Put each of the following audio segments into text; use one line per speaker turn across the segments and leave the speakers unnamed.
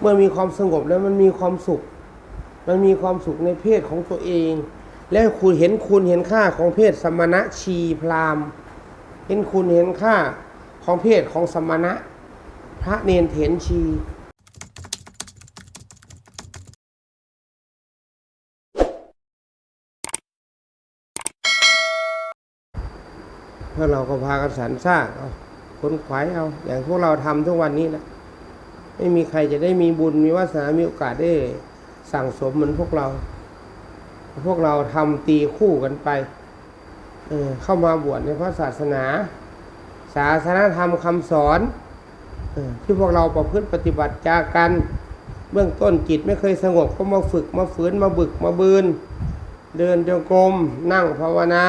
เมื่อมีความสงบแล้วมันมีความสุข มันมีความสุขในเพศของตัวเอง แล้วคุณเห็นคุณเห็นค่าของเพศสมณะชีพราหมณ์ เห็นคุณเห็นค่าของเพศของสมณะ พระเนนเถนชีพวกเราก็พากันสรรสร้างเอาคนขวายเอา อย่างพวกเราทำทุกวันนี้นะ ไม่มีใครจะได้มีบุญมีวาสนา มีโอกาสได้สั่งสมเหมือนพวกเรา พวกเราทำตีคู่กันไปเออเข้ามาบวชในพระศาสนา ศาสนาธรรมคำสอนออที่พวกเราประพฤติปฏิบัติจากัน เบื้องต้นจิตไม่เคยสงบก็มาฝึกมาฝืนมาบึกมาบืน เดินจงกรมนั่งภาวนา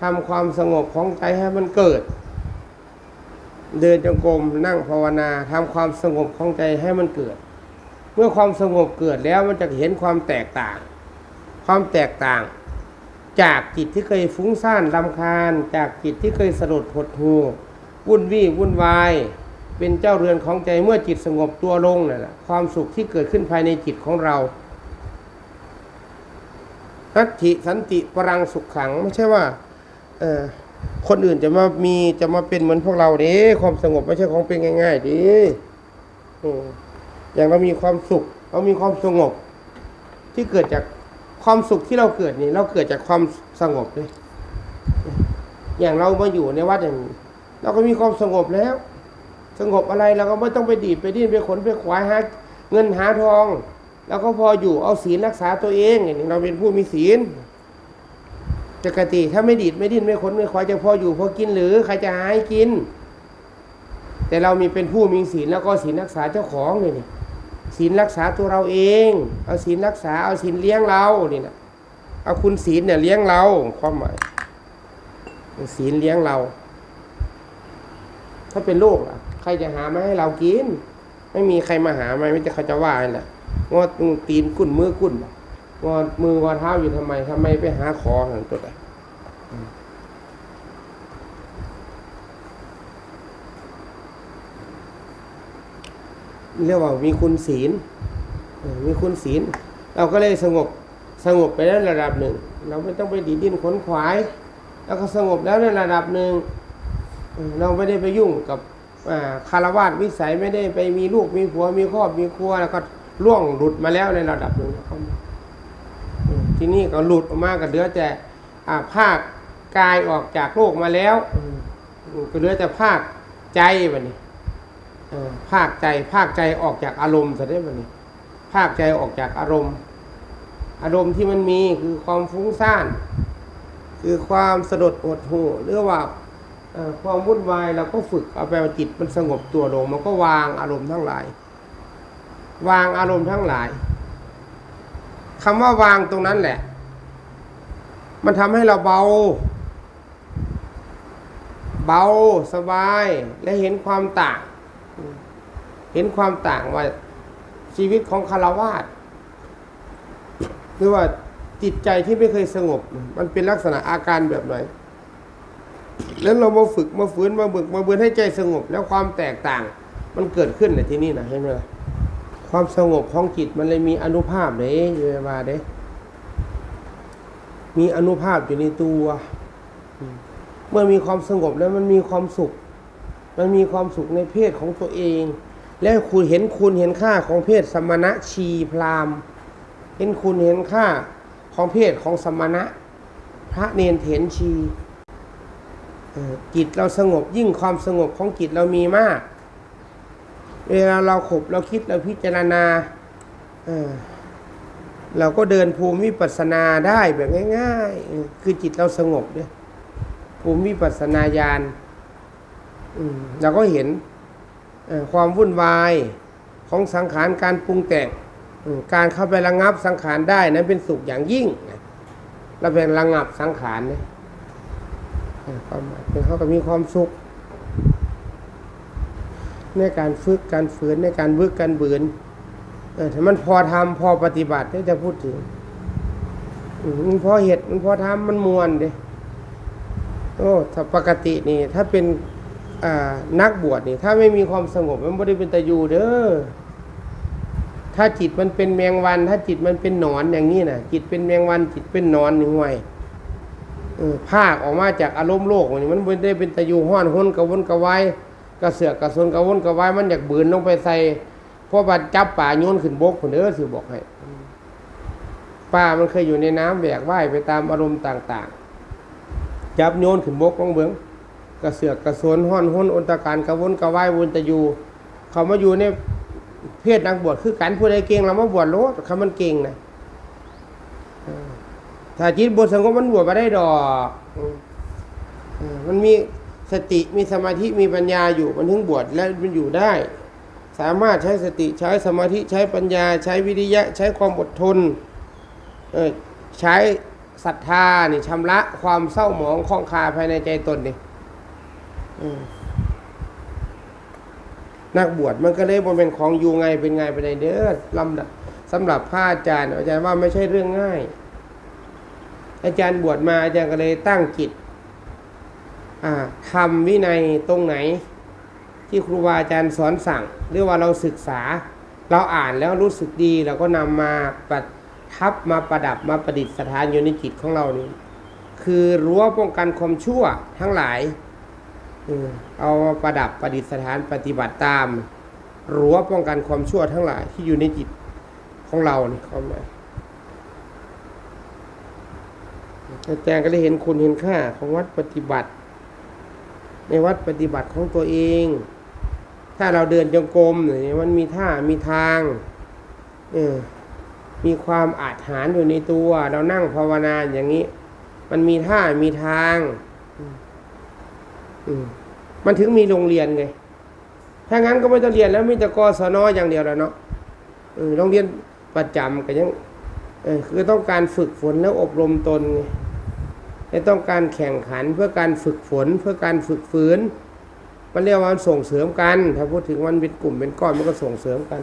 ทำความสงบของใจให้มันเกิด เดินจงกรมนั่งภาวนาทำความสงบของใจให้มันเกิด เมื่อความสงบเกิดแล้วมันจะเห็นความแตกต่าง ความแตกต่าง จากจิตที่เคยฟุ้งซ่านลำคาญ จากจิตที่เคยสลดหดหูวุ่นวี่วุ่นวาย เป็นเจ้าเรือนของใจเมื่อจิตสงบตัวลงนั่นแหละความสุขที่เกิดขึ้นภายในจิตของเรานัตถิสันติปรังสุขขังไม่ใช่ว่า เออ คนอื่นจะมามีจะมาเป็นเหมือนพวกเราเด้ความสงบไม่ใช่ของเป็นง่ายๆดิอย่างเรามีความสุข เรามีความสงบ ที่เกิดจากความสุขที่เราเกิดนี่ เราเกิดจากความสงบเลยอย่างเรามาอยู่ในวัดอย่างนี้เราก็มีความสงบแล้ว สงบอะไรเราก็ไม่ต้องไปดีดไปดิ้นไปขนไปขวายหาเงินหาทอง แล้วก็พออยู่เอาศีลรักษาตัวเองอย่างนี้เราเป็นผู้มีศีล ปกติถ้าไม่ดีดไม่ดิ้นไม่ขนไม่ขวายจะพออยู่พอกินหรือใครจะหาให้กิน แต่เรามีเป็นผู้มีศีลแล้วก็ศีลรักษาเจ้าของนี่นี่ศีลรักษาตัวเราเอง เอาศีลรักษาเอาศีลเลี้ยงเรานี่นะเอาคุณศีลเนี่ยเลี้ยงเราความหมายศีลเลี้ยงเรา ถ้าเป็นโรคล่ะ ใครจะหามาให้เรากิน ไม่มีใครมาหามาไม่จะเขาจะว่าอะไรล่ะงอตีนกุ้นมือกุ้นบ่ งอมืองอเท้าอยู่ทำไมทำไมไปหาคอหันตัวไหนเรียกว่ามีคุณศีล มีคุณศีล เราก็เลยสงบสงบไปได้ระดับหนึ่ง เราไม่ต้องไปดีดดิ้นขนขวาย แล้วก็สงบแล้วในระดับหนึ่ง เราไม่ได้ไปยุ่งกับคารวาสวิสัยไม่ได้ไปมีลูกมีผัวมีครอบมีครัวแล้วก็ล่วงหลุดมาแล้วในระดับหนึ่งเขา ที่นี่ก็หลุดออกมาก็เหลือแต่อ่าภาคกายออกจากโลกมาแล้วเออก็เหลือแต่ภาคใจแบบนี้เออภาคใจภาคใจออกจากอารมณ์ซะได้แบบนี้ ภาคใจออกจากอารมณ์ อารมณ์ที่มันมีคือความฟุ้งซ่าน คือความสะดดหดหู่หรือว่าเอ่อความวุ่นวายเราก็ฝึกเอาไปว่าจิตมันสงบตัวลง มันก็วางอารมณ์ทั้งหลาย วางอารมณ์ทั้งหลาย คำว่าวางตรงนั้นแหละ มันทำให้เราเบา เบาสบายและเห็นความต่าง เห็นความต่างว่าชีวิตของคารวาสหรือว่าจิตใจที่ไม่เคยสงบ มันเป็นลักษณะอาการแบบไหนแล้วเรามาฝึกมาฝืนมาบึกมาเบือนให้ใจสงบ แล้วความแตกต่าง มันเกิดขึ้นในที่นี่นะเห็นไหมล่ะ ความสงบของจิตมันเลยมีอนุภาพเด้อยู่ในมาเด้มีอนุภาพอยู่ในตัว เมื่อมีความสงบแล้วมันมีความสุข มันมีความสุขในเพศของตัวเอง แล้วคุณเห็นคุณเห็นค่าของเพศสมณะชีพรามเห็นคุณเห็นค่าของเพศของสมณะ พระเนนเถนชีจิตเราสงบยิ่งความสงบของจิตเรามีมาก เวลาเราขบเราคิดเราพิจารณาเราก็เดินภูมิปัสนาได้แบบง่าย ๆ คือจิตเราสงบเนี่ยภูมิปัสนาญาณเราก็เห็นความวุ่นวายของสังขารการปรุงแต่งการเข้าไประงับสังขารได้นั้นเป็นสุขอย่างยิ่งเราเป็นระงับสังขารเนี่ยเออความหมายเป็นเขาก็มีความสุข ในการฝึกการฝืนในการวึกการบืนเออมันพอทำพอปฏิบัติที่จะพูดถึงมันพอเหตุมันพอทำมันมวนเด้โอ้ถ้าปกตินี่ ถ้าเป็นนักบวชนี่ ถ้าไม่มีความสงบมันไม่ได้เป็นตาอยู่เด้อถ้าจิตมันเป็นแมงวัน ถ้าจิตมันเป็นหนอนอย่างนี้นะจิตเป็นแมงวัน จิตเป็นหนอนนี่ห่วยภาคออกมาจากอารมณ์โลกนี่มันไม่ได้เป็นตะยูห้อนห้นกระวนกระวาย กระเสือกกระสนกระวนกระวายมันอยากบืนลงไปใส่พราะว่าจับป่าโยนขึ้นบกคนเด้อสิบอกให้ป่ามันเคยอยู่ในน้ำแบกว่ายไปตามอารมณ์ต่าง ๆ จับโยนขึ้นบกลงเบืองกระเสือกกระสนห้อนห้นอนตะการกระวนกระวายวนตะยูเขามาอยู่ในเพศนักบวชคือการผู้ใดเก่งเรามาบวชโลดคำมันเก่งนะถ้าจิตบวชสงบมันบวชมาได้ดอกมันมี สติมีสมาธิมีปัญญาอยู่มันถึงบวชและมันอยู่ได้ สามารถใช้สติใช้สมาธิใช้ปัญญา ใช้วิริยะ ใช้ความอดทนใช้ศรัทธานี่ชำระความเศร้าหมองข้องคาภายในใจตนนี่นักบวชมันก็เลยบ่เป็นของอยู่ไงเป็นไงไปในเด้อลำดับสำหรับพระอาจารย์ อาจารย์ว่าไม่ใช่เรื่องง่าย อาจารย์บวชมาอาจารย์ก็เลยตั้งจิต อ่าทำวินัยตรงไหน ที่ครูบาอาจารย์สอนสั่ง หรือว่าเราศึกษา เราอ่านแล้วรู้สึกดีเราก็นำมาประทับมาประดับมาประดิษฐานอยู่ในจิตของเรานี่คือรั้วป้องกันความชั่วทั้งหลายเออเอามาประดับประดิษฐานปฏิบัติตามรั้วป้องกันความชั่วทั้งหลายที่อยู่ในจิตของเรานี่เข้ามาอาจารย์ก็ได้เห็นคุณเห็นค่าของวัดปฏิบัติ ในวัดปฏิบัติของตัวเอง ถ้าเราเดินจงกรมเนี่ยมันมีท่ามีทางเออมีความอาจหารอยู่ในตัว เรานั่งภาวนาอย่างนี้ มันมีท่ามีทางมันถึงมีโรงเรียนไง ถ้างั้นก็ไม่ต้องเรียนแล้วมีแต่กศนออย่างเดียวแล้วเนาะโรงเรียนประจำก็ยังคือต้องการฝึกฝนแล้วอบรมตนไง จะต้องการแข่งขันเพื่อการฝึกฝนเพื่อการฝึกฝืนมันเรียกว่ามันส่งเสริมกัน ถ้าพูดถึงมันเป็นกลุ่มเป็นก้อนมันก็ส่งเสริมกัน